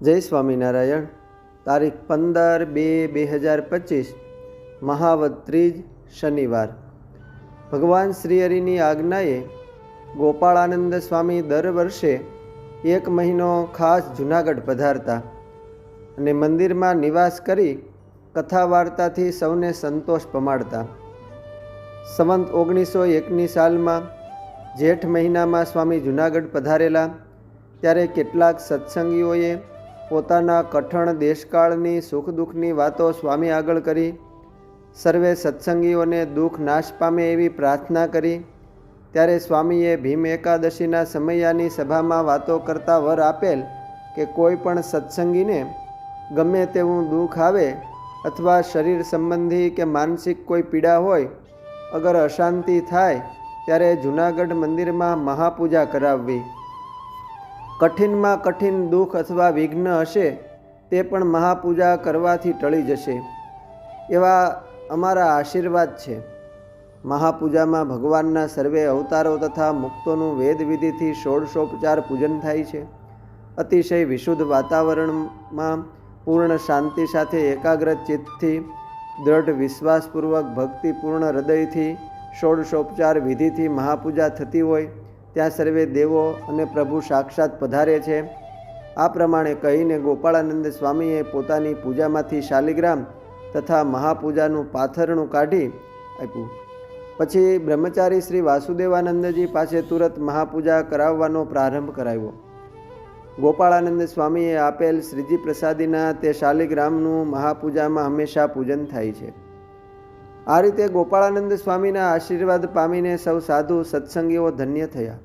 જય સ્વામિનારાયણ. તારીખ પંદર બે બે હજાર પચીસ મહાવત ત્રીજ શનિવાર. ભગવાન શ્રીહરિની આજ્ઞાએ ગોપાળાનંદ સ્વામી દર વર્ષે એક મહિનો ખાસ જૂનાગઢ પધારતા અને મંદિરમાં નિવાસ કરી કથા વાર્તાથી સૌને સંતોષ પમાડતા. સંવંત ઓગણીસો એકની સાલમાં જેઠ મહિનામાં સ્વામી જૂનાગઢ પધારેલા, ત્યારે કેટલાક સત્સંગીઓએ પોતાના કઠણ દેશકાળની સુખ દુઃખની વાતો સ્વામી આગળ કરી. સર્વે સત્સંગીઓને દુઃખ નાશ પામે એવી પ્રાર્થના કરી. ત્યારે સ્વામીએ ભીમ એકાદશીના સમયાની સભામાં વાતો કરતા વર આપેલ કે કોઈ પણ સત્સંગીને ગમે તેવું દુઃખ આવે અથવા શરીર સંબંધી કે માનસિક કોઈ પીડા હોય, અગર અશાંતિ થાય, ત્યારે જૂનાગઢ મંદિરમાં મહાપૂજા કરાવવી. કઠિનમાં કઠિન દુઃખ અથવા વિઘ્ન હશે, તે પણ મહાપૂજા કરવાથી ટળી જશે. એવા અમારા આશીર્વાદ છે. મહાપૂજામાં ભગવાનના સર્વે અવતારો તથા મુક્તોનું વેદ વિધિથી ષોડશોપચાર પૂજન થાય છે. અતિશય વિશુદ્ધ વાતાવરણમાં પૂર્ણ શાંતિ સાથે એકાગ્ર ચિત્તથી, દ્રઢ વિશ્વાસપૂર્વક ભક્તિપૂર્ણ હૃદયથી ષોડશોપચાર વિધિથી મહાપૂજા થતી હોય ત્યાં સર્વે દેવો અને પ્રભુ સાક્ષાત પધારે છે. આ પ્રમાણે કહીને ગોપાળાનંદ સ્વામીએ પોતાની પૂજામાંથી શાલિગ્રામ તથા મહાપૂજાનું પાથરણું કાઢી આપ્યું. પછી બ્રહ્મચારી શ્રી વાસુદેવાનંદજી પાસે તુરત મહાપૂજા કરાવવાનો પ્રારંભ કરાવ્યો. ગોપાળાનંદ સ્વામીએ આપેલ શ્રીજી પ્રસાદીના તે શાલિગ્રામનું મહાપૂજામાં હંમેશા પૂજન થાય છે. આ રીતે ગોપાળાનંદ સ્વામીના આશીર્વાદ પામીને સૌ સાધુ સત્સંગીઓ ધન્ય થયા.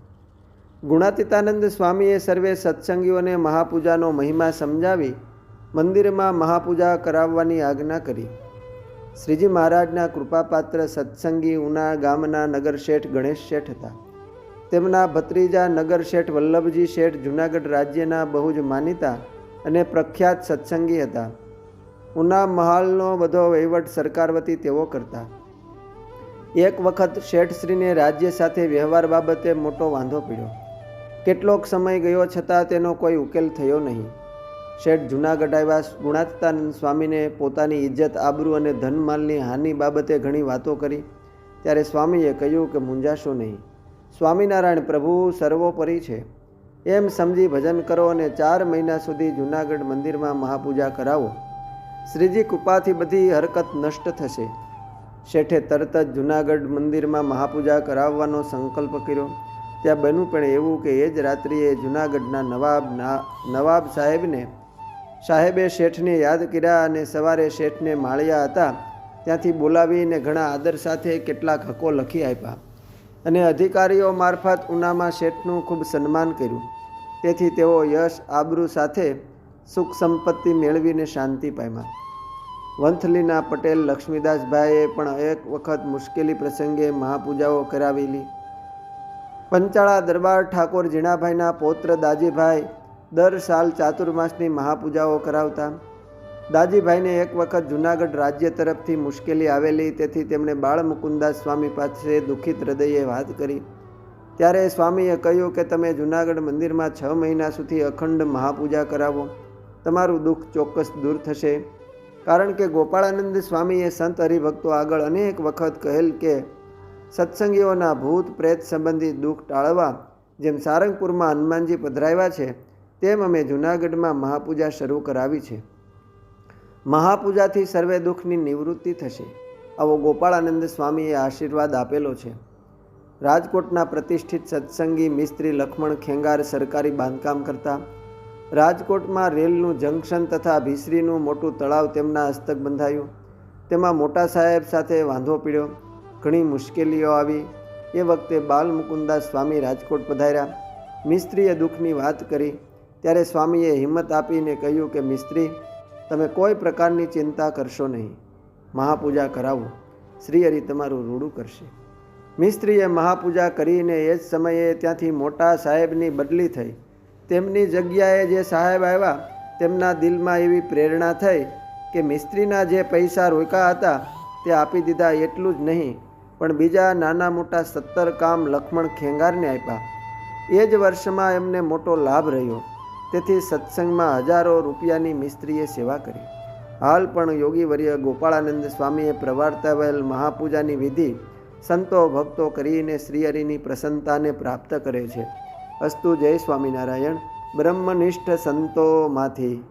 ગુણાતીતાનંદ સ્વામીએ સર્વે સત્સંગીઓને મહાપૂજાનો મહિમા સમજાવી મંદિરમાં મહાપૂજા કરાવવાની આજ્ઞા કરી. શ્રીજી મહારાજના કૃપાપાત્ર સત્સંગી ઉના ગામના નગર શેઠ ગણેશ શેઠ હતા. તેમના ભત્રીજા નગર શેઠ વલ્લભજી શેઠ જૂનાગઢ રાજ્યના બહુ જ માનીતા અને પ્રખ્યાત સત્સંગી હતા. ઉના મહાલનો બધો વહીવટ સરકાર વતી તેઓ કરતા. એક વખત શેઠશ્રીને રાજ્ય સાથે વ્યવહાર બાબતે મોટો વાંધો પડ્યો. કેટલોક સમય ગયો છતાં તેનો કોઈ ઉકેલ થયો નહીં. શેઠ જૂનાગઢ આવ્યા ગુણાત્તાનંદ સ્વામીને પોતાની ઇજ્જત, આબરૂ અને ધનમાલની હાનિ બાબતે ઘણી વાતો કરી. ત્યારે સ્વામીએ કહ્યું કે મૂંઝાશો નહીં. સ્વામિનારાયણ પ્રભુ સર્વોપરી છે. એમ સમજી ભજન કરો અને ચાર મહિના સુધી જૂનાગઢ મંદિરમાં મહાપૂજા કરાવો. શ્રીજી કૃપાથી બધી હરકત નષ્ટ થશે. શેઠે તરત જ જૂનાગઢ મંદિરમાં મહાપૂજા કરાવવાનો સંકલ્પ કર્યો. ત્યાં બન્યું પણ એવું કે એ જ રાત્રિએ જૂનાગઢના નવાબ નવાબ સાહેબને, સાહેબે શેઠને યાદ કર્યા અને સવારે શેઠને માળ્યા હતા. ત્યાંથી બોલાવીને ઘણા આદર સાથે કેટલાક હકો લખી આપ્યા અને અધિકારીઓ મારફત ઉનામાં શેઠનું ખૂબ સન્માન કર્યું. તેથી તેઓ યશ આબરૂ સાથે સુખ સંપત્તિ મેળવીને શાંતિ પામ્યા. વંથલીના પટેલ, લક્ષ્મીદાસભાઈએ પણ એક વખત મુશ્કેલી પ્રસંગે મહાપૂજાઓ કરાવેલી. પંચાળા દરબાર ઠાકોર ઝીણાભાઈના પૌત્ર દાજીભાઈ દર સાલ ચાતુર્માસની મહાપૂજાઓ કરાવતા. દાજીભાઈને એક વખત જૂનાગઢ રાજ્ય તરફથી મુશ્કેલી આવેલી, તેથી તેમણે બાળ મુકુંદાસ સ્વામી પાસે દુઃખિત હૃદયે વાત કરી. ત્યારે સ્વામીએ કહ્યું કે તમે જૂનાગઢ મંદિરમાં છ મહિના સુધી અખંડ મહાપૂજા કરાવો. તમારું દુઃખ ચોક્કસ દૂર થશે. કારણ કે ગોપાળાનંદ સ્વામીએ સંત હરિભક્તો આગળ અનેક વખત કહેલ કે, સત્સંગીઓના ભૂત પ્રેત સંબંધી દુઃખ ટાળવા, જેમ સારંગપુરમાં હનુમાનજી પધરાવ્યા છે, તેમ અમે જૂનાગઢમાં મહાપૂજા શરૂ કરાવી છે. મહાપૂજાથી સર્વે દુઃખની નિવૃત્તિ થશે. આવો ગોપાળાનંદ સ્વામીએ આશીર્વાદ આપેલો છે. રાજકોટના પ્રતિષ્ઠિત સત્સંગી મિસ્ત્રી લક્ષ્મણ ખેંગાર સરકારી બાંધકામ કરતા રાજકોટમાં રેલનું જંકશન તથા ભીસરીનું મોટું તળાવ તેમના હસ્તક બંધાયું. તેમાં મોટા સાહેબ સાથે વાંધો પીડ્યો. ઘણી મુશ્કેલીઓ આવી. એ વખતે બાલ મુકુંદાસ સ્વામી રાજકોટ પધાર્યા. મિસ્ત્રીએ દુઃખની વાત કરી. ત્યારે સ્વામીએ હિંમત આપીને કહ્યું કે, મિસ્ત્રી, તમે કોઈ પ્રકારની ચિંતા કરશો નહીં. મહાપૂજા કરાવો. શ્રી હરિ તમારું રૂડું કરશે. મિસ્ત્રીએ મહાપૂજા કરીને એ જ સમયે ત્યાંથી મોટા સાહેબની બદલી થઈ. તેમની જગ્યાએ જે સાહેબ આવ્યા, તેમના દિલમાં એવી પ્રેરણા થઈ કે મિસ્ત્રીના જે પૈસા રોક્યા હતા, તે આપી દીધા એટલું જ નહીં, પણ બીજા નાના મોટા સત્તર કામ લક્ષ્મણ ખેંગારને આપ્યા. એ જ વર્ષમાં એમને મોટો લાભ રહ્યો. તેથી સત્સંગમાં હજારો રૂપિયાની મિસ્ત્રીએ સેવા કરી. હાલ પણ યોગી વર્ય ગોપાળાનંદ સ્વામીએ પ્રવર્તાવેલ મહાપૂજાની વિધિ સંતો ભક્તો કરીને શ્રીહરિની પ્રસન્નતાને પ્રાપ્ત કરે છે. અસ્તુ જય સ્વામિનારાયણ. બ્રહ્મનિષ્ઠ સંતોમાંથી.